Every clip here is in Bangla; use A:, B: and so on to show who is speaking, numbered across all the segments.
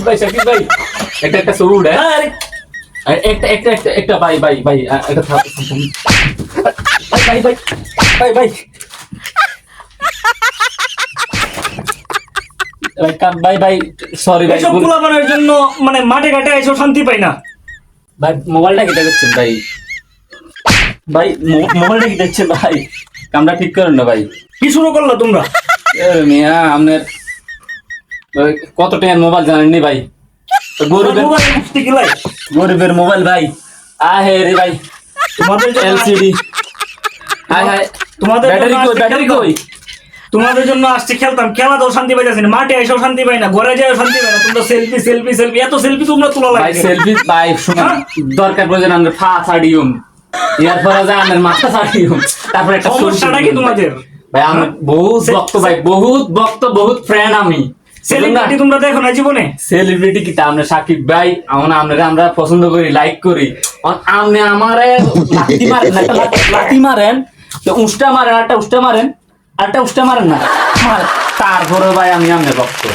A: সাকিব ভাই সাকিব ভাই। একটা একটা ছবি উঠে
B: আরে
A: একটা একটা একটা একটা ভাই ভাই ভাই একটা থাক ভাই ভাই ভাই ভাই ভাই। ভাই সরি ভাই
B: এসব পোলাপানের জন্য মানে মাঠে ঘাটে এসব শান্তি পাই না।
A: ভাই মোবাইলটা কেটে দেখছেন ভাই? ভাই মোবাইলটা কেটে দিচ্ছেন ভাই? কামটা ঠিক করেন না ভাই।
B: কি শুরু করল তোমরা?
A: মিয়া আপনার কত টাকার মোবাইল জানেননি ভাই? তো গরিবের
B: মোবাইল
A: গরিবের মোবাইল ভাই। আহে রে ভাই।
B: তোমাদের
A: এলসিডি। হাই হাই
B: তোমাদের
A: ব্যাটারি
B: জন্য
A: কই ব্যাটারি। কই?
B: তোমাদের জন্য আসছে খেলতাম। খেলাতেও শান্তি পাইতেছি না। মাঠে এসেও শান্তি পাই না। ঘরে যাও শান্তি পাই না। তোমরা সেলফি সেলফি সেলফি এত সেলফি তোমরা তোলা
A: ভাই
B: লাগে
A: সেলফি ভাই শুনুন।
B: হ্যাঁ?
A: দরকার প্রয়োজন আমরা ফা ছাড়িউম ইয়ার পরে যা আমাদের মাথা ছাড়িউম তারপরে একটা
B: সমস্যাটা কি তোমাদের?
A: ভাই আমি বহুত
B: সে-
A: ভক্ত ভাই বহুত ভক্ত বহুত ফ্রেন্ড আমি।
B: সেলিব্রিটি তোমরা দেখো না জীবনে?
A: সেলিব্রিটি কি আমরা সাকিব ভাই? আমরা আমরা আমরা পছন্দ করি লাইক করি। আপনি আমারে লাথি মারেন লাথি মারেন তো উষ্টা মারেন একটা উষ্টা মারেন একটা উষ্টা মারেন না। তারপরে ভাই আমি আমনে ভক্ত।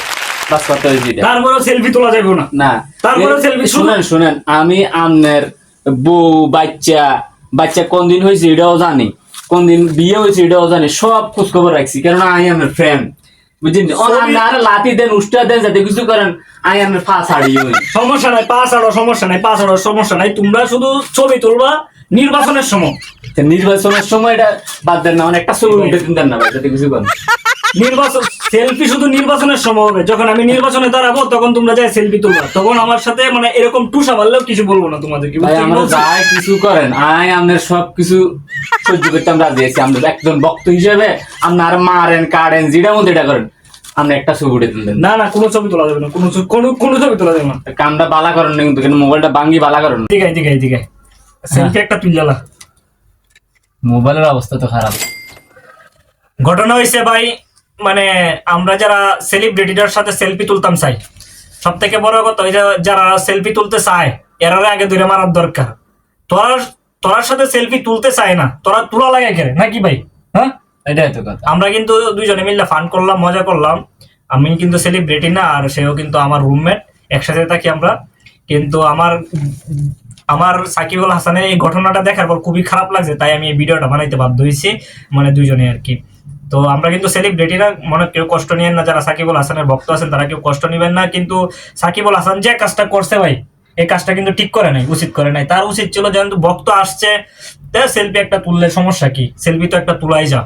B: তারপরেও সেলফি তোলা যাবে না।
A: না।
B: তারপরে শুধু-
A: শুনেন শুনেন আমি আমনের বউ বাচ্চা বাচ্চা কোন দিন হয়েছে এটাও জানি। কোন দিন বিয়ে হয়েছে এটাও জানি সব খোঁজ খবর রাখছি কেন আমি আমার ফ্রেন্ড বুঝলেন আর লাতি দেন উষ্টা দেন যাতে কিছু করেন আমি ছাড়ি হই
B: সমস্যা নাই পাঁচ আড়ো সমস্যা নাই পাঁচ আড়ো সমস্যা নাই। তোমরা শুধু ছবি তুলবা নির্বাচনের সময়।
A: নির্বাচনের সময় এটা বাদ দেন না মানে একটা ছবি উঠে দিন দেন না ভাই যাতে কিছু করেন।
B: নির্বাচন সেলফি শুধু নির্বাচনের সময় হবে। যখন আমি নির্বাচনে দাঁড়াবো তখন তোমরা যাই সেলফি তুলবা। তখন আমার সাথে মানে এরকম টুসা মারলেও কিছু বলব না তোমাদেরকে
A: ভাই আমরা যাই কিছু করেন। আই আমাদের সব কিছু সহ্য করতে আমরা রাজি আছি। আমরা একজন ভক্ত হিসেবে আপনার মারেন কাড়েন যেটা মধ্যে এটা করেন। আমরা একটা ছবি উঠে দিন দেন
B: না না কোনো ছবি তোলা যাবে না কোনো ছবি- কোনো কোনো ছবি তোলা যাবে না।
A: কামটা বালা করেন না কিন্তু কিন্তু মোবাইলটা ভাঙ্গি বালা করেন না।
B: দিগাই দিগাই দিগাই সেলফি একটা তুললা
A: মোবাইলের অবস্থা তো খারাপ।
B: ঘটনা হয়েছে ভাই মানে আমরা যারা সেলিব্রিটিটার সাথে সেলফি তুলতাম চাই সব থেকে বড় কথা ওই যারা সেলফি তুলতে চায় এরারে আগে দূরে মারার দরকার। তোরা তোরার সাথে সেলফি তুলতে চায় না তোরা তুলা লাগে কেন নাকি ভাই? হ্যাঁ?
A: এটাই তো কথা।
B: আমরা কিন্তু দুইজনে মিলে ফান করলাম, মজা করলাম। আমি কিন্তু সেলিব্রিটি না, আর সেও কিন্তু আমার রুমমেট একসাথে থাকি আমরা। কিন্তু আমার আমার সাকিবুল হাসানের এই ঘটনাটা দেখার পর খুবই খারাপ লাগছে, তাই আমি এই ভিডিওটা বানাইতে বাধ্য হয়েছি মানে দুইজনে আর কি। তো আমরা কিন্তু সেলিব্রিটিরা মনে কেউ কষ্ট নিয়েন না, যারা সাকিবুল হাসানের ভক্ত আছেন, তারা কেউ কষ্ট নেবেন না। কিন্তু সাকিবুল হাসান যে কাজটা করছে ভাই, এই কাজটা কিন্তু ঠিক করে নাই, উচিত করে নাই। তার উচিত ছিল যেহেতু ভক্ত আসছে সেলফি একটা তুললে সমস্যা কি? সেলফি তো একটা তুলাই যা।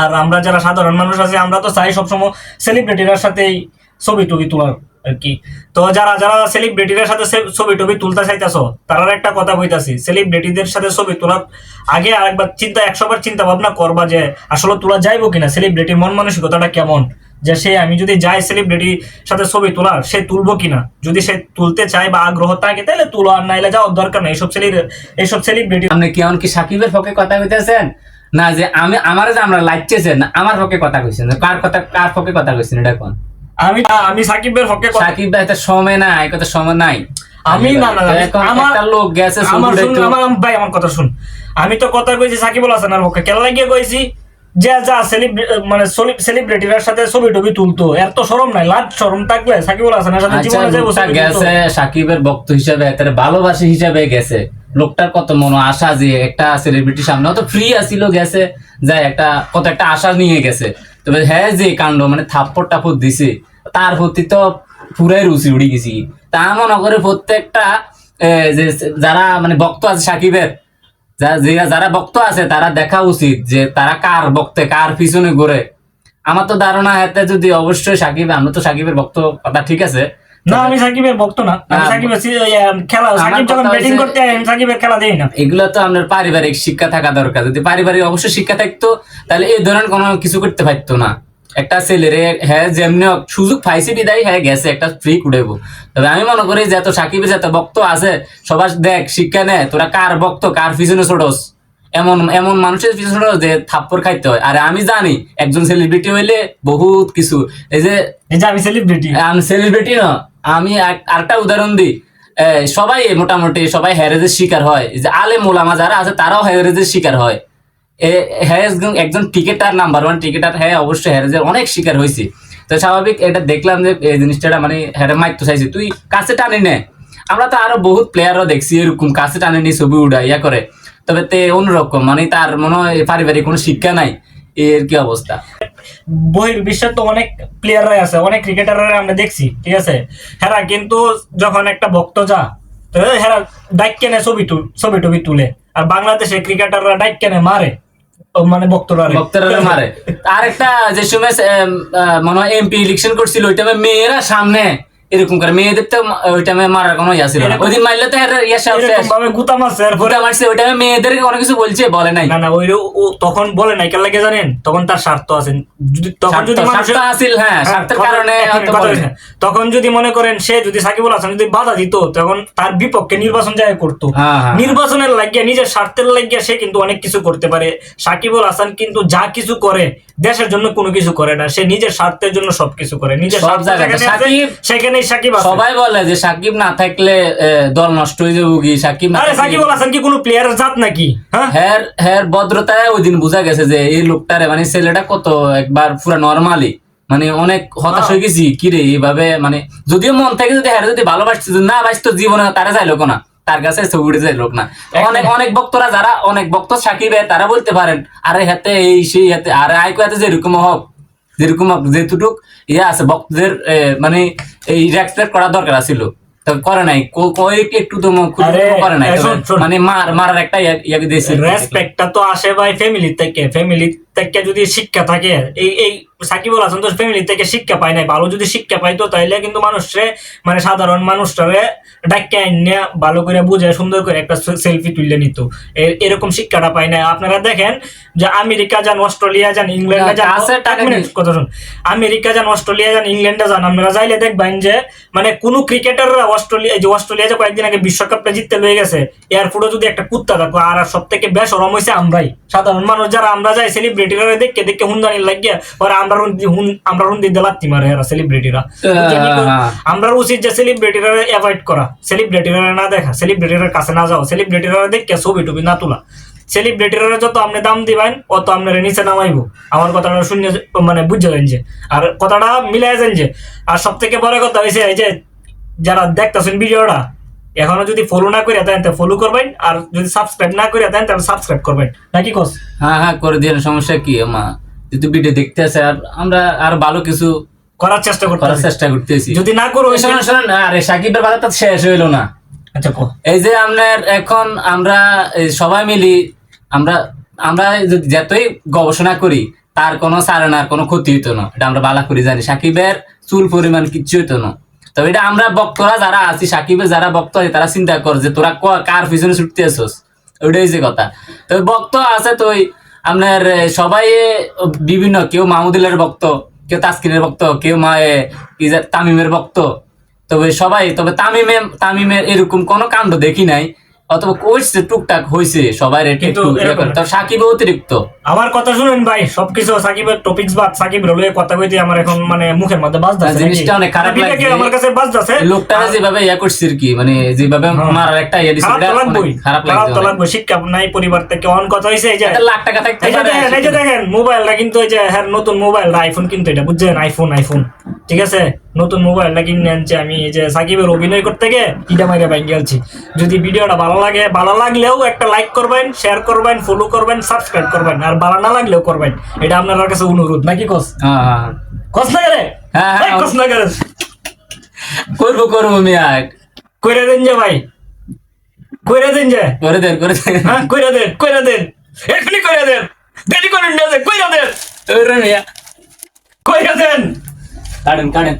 B: আর আমরা যারা সাধারণ মানুষ আছে, আমরা তো চাই সবসময় সেলিব্রিটির সাথেই ছবি টবি তোলার আর কি। তো যারা যারা সেলিব্রিটির সাথে ছবি টবি তুলতে চাইতেছো তারা একটা কথা কইতাছি সেলিব্রিটিদের সাথে ছবি তোলার আগে আরেকবার চিন্তা একশো বার চিন্তা ভাবনা করবা যে আসলে তোলা যাইবো কিনা সেলিব্রিটির মন মানসিকতাটা কেমন? যে সে, আমি যদি যাই সেলিব্রিটির সাথে ছবি তোলার, সে তুলবো কিনা? যদি সে তুলতে চায় বা আগ্রহ থাকে, তাহলে তুলো, আর নাইলে যাওয়ার দরকার নেই। এইসব সেলি এইসব সেলিব্রিটি
A: আপনি কি এমন কি সাকিবের পক্ষে কথা কইতেছেন? না যে আমি আমার যে আমরা লাইটেছেন আমার পক্ষে কথা কইছেন কার কথা কার পক্ষে কথা কইছেন এটা কোন?
B: আমি আমি সাকিবের হকে কথা
A: সাকিব ভাই তো সময় নাই কথা সময় নাই।
B: আমি না না না, আমার
A: একটা লোক গেছে
B: আমার শুন আমার ভাই আমার কথা শুন। আমি তো কথা কইছি সাকিবুল হাসানের হকে। কেন লাগিয়ে কইছি যে যা মানে সেলিব্রিটির সাথে ছবি টবি তুলতো এর তো শরম নাই লাজ শরম থাকলে সাকিবুল হাসানের সাথে
A: আচ্ছা
B: জীবনে যাব
A: গেছে সাকিবের ভক্ত হিসাবে তার ভালোবাসি হিসাবে গেছে। লোকটার কত মনো, আশা যে একটা সেলিব্রিটি সামনে তো ফ্রি আসিল, গেছে যাই একটা, কত একটা আশা নিয়ে গেছে। তবে হ্যাঁ যে কাণ্ড মানে থাপ্পড় টাপ্পড় দিছে। তার প্রতি তো পুরাই রুচি উড়ি গেছি। তা মনে করে প্রত্যেকটা যে যারা মানে ভক্ত আছে সাকিবের, যা- যে- যারা ভক্ত আছে, তারা দেখা উচিত যে তারা কার বক্তে কার পিছনে ঘুরে। আমার তো ধারণা এতে যদি অবশ্যই সাকিব, আমরা তো সাকিবের ভক্ত, কথা ঠিক আছে।
B: না আমি সাকিবের ভক্ত না। আমি সাকিবের খেলা সাকিব যখন ব্যাটিং করতে আমি সাকিবের খেলা দেই না।
A: এগুলো তো আপনার পারিবারিক শিক্ষা থাকা দরকার। যদি পারিবারিক অবশ্যই শিক্ষা থাকতো তাহলে এই ধরনের কোনো কিছু করতে পারতো না। একটা ছেলের হ্যাঁ যেমনি সুযোগ পাইছে বিদায় হ্যাঁ গেছে একটা ফ্রি উঠাইবো। তবে আমি মনে করি যে এত সাকিবের যত ভক্ত আছে সবার দেখ শিক্ষা নেয় তোরা কার ভক্ত কার পিছনে ছোটস? এমন এমন মানুষের পিছনে যে থাপ্পড় খাইতে হয়। আর আমি জানি একজন সেলিব্রিটি হইলে বহুত কিছু। এই যে
B: এই যে আমি সেলিব্রিটি
A: আমি সেলিব্রিটি না আমি আরেকটা উদাহরণ দিই। সবাই মোটামুটি সবাই হ্যারেজের শিকার হয়। যে আলে মোলামা যারা আছে তারাও হ্যারেজের শিকার হয়। এ হ্যাঁ একজন- টিকেটার নাম্বার ওয়ান টিকেটার হ্যাঁ অবশ্যই হ্যারেজের অনেক শিকার হয়েছে তো স্বাভাবিক এটা দেখলাম যে এই জিনিসটা মানে হ্যাঁ মাইক চাইছে। তুই কাছে টানি নে। আমরা তো আরও বহুত প্লেয়ারও দেখছি এরকম কাছে টানে নি ছবি উড়া ইয়া করে। তবে তে অন্যরকম মানে তার মনে হয় পারিবারিক কোনো শিক্ষা নাই এর কি অবস্থা?
B: বহির বিশ্বের তো অনেক প্লেয়াররাই আছে অনেক ক্রিকেটাররা আমরা দেখছি ঠিক আছে? হ্যাঁ কিন্তু যখন একটা ভক্ত যা তো হ্যাঁ ডাইক কেনে ছবি ছবি টবি তুলে আর বাংলাদেশে ক্রিকেটাররা ডাইক কেনে মারে মানে ভক্তরা
A: ভক্তরা মারে। আর একটা যে সময় মনে হয় এমপি ইলেকশন করছিল ওই টাইমে মেয়েরা সামনে এরকম করে মেয়েদের তো ওই টাইমে মারার কোনো ইয়া ছিল না। ওই দিন মারলে তো ইয়া সব
B: ভাবে গুতা মারছে
A: ওই টাইমে মেয়েদের অনেক কিছু বলছে বলে নাই।
B: না না ওই ও তখন বলে নাই কেন লাগে জানেন? তখন তার স্বার্থ আছে। যদি তখন যদি
A: স্বার্থ আছিল, হ্যাঁ,
B: হ্যাঁ,
A: স্বার্থের কারণে।
B: তখন যদি মনে করেন সে যদি সাকিবুল হাসান যদি বাধা দিত তখন তার বিপক্ষে নির্বাচন যায় করতো।
A: হ্যাঁ, হ্যাঁ।
B: নির্বাচনের লাগিয়ে নিজের স্বার্থের লাগিয়ে সে কিন্তু অনেক কিছু করতে পারে। সাকিবুল হাসান কিন্তু যা কিছু করে দেশের জন্য কোনো কিছু করে না। সে নিজের স্বার্থের জন্য সবকিছু করে। নিজের
A: সব
B: স্বার্থ
A: জায়গাতে। সাকিব-
B: আছে।
A: সবাই বলে যে সাকিব না থাকলে দল নষ্ট হয়ে যাব কি? সাকিব
B: আরে হাসান কি কোনো প্লেয়ারের জাত নাকি? হ্যাঁ?
A: হ্যার ভদ্রতায় ওই দিন বোঝা গেছে যে এই লোকটারে মানে ছেলেটা কত একবার পুরো নর্মালি মানে অনেক হতাশ হয়ে গেছি কি রে এইভাবে মানে যদিও মন থেকে যদি হ্যাঁ যদি ভালোবাসছে না বাসতো জীবনে তারা যাইলো না তার কাছে ছবিটা যাইলো না অনেক অনেক বক্তরা যারা অনেক বক্ত সাকিবে তারা বলতে পারেন আরে হাতে এই সেই হাতে আরে আইকো হাতে যেরকম হোক যেরকম যেতুটুক যেটুক ইয়ে আছে ভক্তদের মানে এই রেসপেক্ট করা দরকার ছিল করে নাই কয়েক একটু তো করে নাই। মানে মার মারার একটা ইয়ে দিয়েছে
B: রেসপেক্টটা তো আসে ভাই ফ্যামিলি থেকে ফ্যামিলি থেকে যদি শিক্ষা থাকে এই এই সাকিবুল হাসান তো ফ্যামিলি থেকে শিক্ষা পায় নাই ভালো যদি শিক্ষা পাইতো তাইলে কিন্তু মানুষরে মানে সাধারণ মানুষটারে ডাক্কে আইনে ভালো করে বুঝে সুন্দর করে একটা সেলফি তুলে নিত। এরকম শিক্ষাটা পায় না আপনারা দেখেন যে আমেরিকা যান অস্ট্রেলিয়া যান ইংল্যান্ডে যান কথা শুন আমেরিকা যান অস্ট্রেলিয়া যান ইংল্যান্ডে যান আপনারা যাইলে দেখবেন যে মানে কোন ক্রিকেটাররা অস্ট্রেলিয়া যে অস্ট্রেলিয়া যে কয়েকদিন আগে বিশ্বকাপটা জিততে লয়ে গেছে এয়ারপোর্টে যদি একটা কুত্তা থাকো আর সব থেকে বেসরম হয়েছে আমরাই। সাধারণ মানুষ যারা আমরা যাই সেলিব্রিটিরা দেখে দেখে হুন্দানি লাগিয়ে ওরা আমরা হুন- হুন আমরা হুন্দি দিলাত্তি মারে এরা সেলিব্রিটিরা আমরা উচিত যে সেলিব্রিটিরা অ্যাভয়েড করা। সেলিব্রিটিরা না দেখা সেলিব্রিটির কাছে না যাও সেলিব্রিটিরা দেখে ছবি টবি না তোলা। সেলিব্রিটিরা যত আপনি দাম দিবেন অত আপনার নিচে নামাইবো। আমার কথাটা শূন্য মানে বুঝে যান যে। আর কথাটা মিলাই যান যে। আর সব থেকে বড় কথা হয়েছে এই যে যারা দেখতেছেন ভিডিওটা এখনও যদি ফলো না করে দেন তাহলে ফলো করবেন আর যদি সাবস্ক্রাইব না করে দেন তাহলে সাবস্ক্রাইব করবেন। নাকি কস?
A: হ্যাঁ হ্যাঁ করে দিয়ে সমস্যা কি মা যেহেতু ভিডিও দেখতে আছে আর আমরা আর ভালো কিছু
B: করার চেষ্টা করতে
A: করার চেষ্টা করতেছি।
B: যদি না করো
A: শোনেন শোনেন আরে সাকিবের তো শেষ হইল না।
B: আচ্ছা কো।
A: এই যে আপনার এখন আমরা সবাই মিলি আমরা আমরা যদি যতই গবেষণা করি তার কোনো সারেনার কোনো ক্ষতি হইতো না। এটা আমরা বালা করে জানি। সাকিবের চুল পরিমাণ কিচ্ছু হইতো না। তবে এটা আমরা বক্তরা যারা আছি সাকিবের যারা বক্ত আছে, তারা চিন্তা কর যে তোরা কার পিছনে ছুটতে আসোস ওইটাই যে কথা। তো বক্ত আছে তো আপনার সবাই বিভিন্ন, কেউ মাহমুদুলের বক্ত কেউ তাসকিনের বক্ত কেউ মা তামিমের বক্ত তবে সবাই, তবে তামিমে তামিমের এরকম কোনো কাণ্ড দেখি নাই। অথবা কইছে টুকটাক হয়েছে সবাই
B: কিন্তু
A: ইয়ে সাকিব অতিরিক্ত।
B: আমার কথা শুনুন ভাই সবকিছু সাকিবের টপিকস বাদ সাকিব রলে কথা কইতে আমার এখন মানে মুখের মধ্যে বাজদাছে
A: না, জিনিসটা অনেক খারাপ লাগছে।
B: আমার কাছে বাজদাছে
A: লোকটারা যেভাবে ইয়া করছে আর কি মানে যেভাবে
B: হ্যাঁ।
A: মারার একটা ইয়ে দিছে
B: খারাপ
A: অনেক খারাপ।
B: লাগবে শিক্ষা নাই পরিবার থেকে অন কথা হইছে এই যে
A: লাখ টাকা থাকতে
B: এই যে দেখেন মোবাইলটা কিন্তু এই যে হ্যাঁ নতুন মোবাইল আইফোন কিন্তু এটা বুঝছেন? আইফোন আইফোন ঠিক আছে? নতুন মোবাইলটা কিনে আনছে আমি এই যে সাকিবের অভিনয় করতে গিয়ে ইটা মাইরে বাইক গেলছি যদি ভিডিওটা ভালো লাগে ভালো লাগলেও একটা লাইক করবেন শেয়ার করবেন ফলো করবেন সাবস্ক্রাইব করবেন আর ভালো না লাগলেও করবেন। এটা আপনার কাছে অনুরোধ নাকি কস?
A: হ্যাঁ হ্যাঁ।
B: কস না করে?
A: হ্যাঁ,
B: কস না করে?
A: করব করব মিয়া।
B: কইরা দেন যে ভাই। কইরা দেন যে।
A: করে দেন করে দেন।
B: হ্যাঁ কইরা দেন কইরা দেন। এখনি কইরা দেন। দেরি করেন না যে কইরা দেন।
A: ওরে মিয়া।
B: কইরা দেন।
A: કાઢે કાઢે